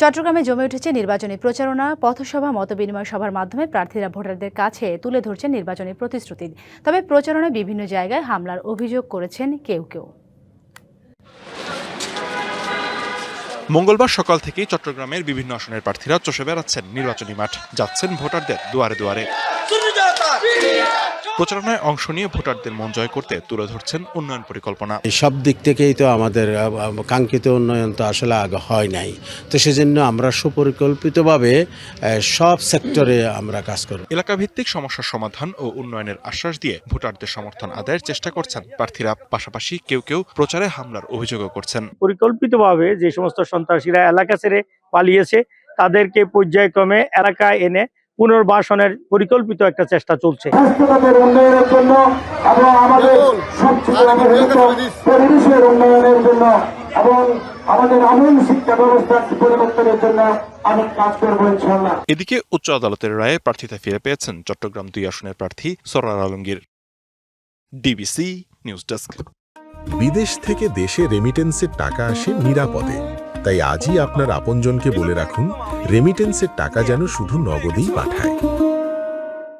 চট্টগ্রামে জমে উঠেছে নির্বাচনী প্রচারণা পথসভা মতবিনিময় সভার মাধ্যমে প্রার্থীরা ভোটারদের কাছে তুলে ধরছেন নির্বাচনী প্রতিশ্রুতি। তবে প্রচারণায় বিভিন্ন জায়গায় হামলার অভিযোগ করেছেন কেউ কেউ। মঙ্গলবার সকাল থেকেই চট্টগ্রামের বিভিন্ন আসনের প্রার্থীরা চষে বেড়াচ্ছেন নির্বাচনী মাঠ। যাচ্ছেন ভোটারদের দুয়ারে দুয়ারে। প্রচারণায় অংশ নিয়ে ভোটারদের মন জয় করতে তুলে ধরছেন উন্নয়ন পরিকল্পনা। এই সব দিক থেকেই তো আমাদের কাঙ্ক্ষিত উন্নয়ন তো আসলে আগে হয় নাই। তো সেজন্য আমরা সুপরিকল্পিতভাবে সব সেক্টরে আমরা কাজ করব। এলাকা ভিত্তিক সমস্যার সমাধান ও উন্নয়নের আশ্বাস দিয়ে ভোটারদের সমর্থন আদায়ের চেষ্টা করছেন প্রার্থীরা। পাশাপাশি কেউ কেউ প্রচারে হামলার অভিযোগও করছেন। পরিকল্পিতভাবে যে সমস্ত সন্ত্রাসীরা এলাকা ছেড়ে পালিয়েছে তাদেরকে পর্যায়ক্রমে এলাকায় এনে পুনর্বাসনের পরিকল্পিত একটা চেষ্টা চলছে। স্বাস্থ্যখাতের উন্নয়নের জন্য এবং আমাদের সবচেয়ে অবহেলিত পরিবেশের উন্নয়নের জন্য এবং আমাদের আমূল শিক্ষা ব্যবস্থার পরিবর্তনের জন্য আমি কাজ করব ইনশাল্লাহ এদিকে উচ্চ আদালতের রায়ে প্রার্থিতা ফিরে পেয়েছেন চট্টগ্রাম দুই আসনের প্রার্থী সরার আলমগীর। DBC news desk. বিদেশ থেকে দেশে রেমিটেন্সের টাকা আসে নিরাপদে। তাই আজই আপনার আপনজনকে বলে রাখুন রেমিটেন্সের টাকা যেন শুধু নগদেই পাঠায়।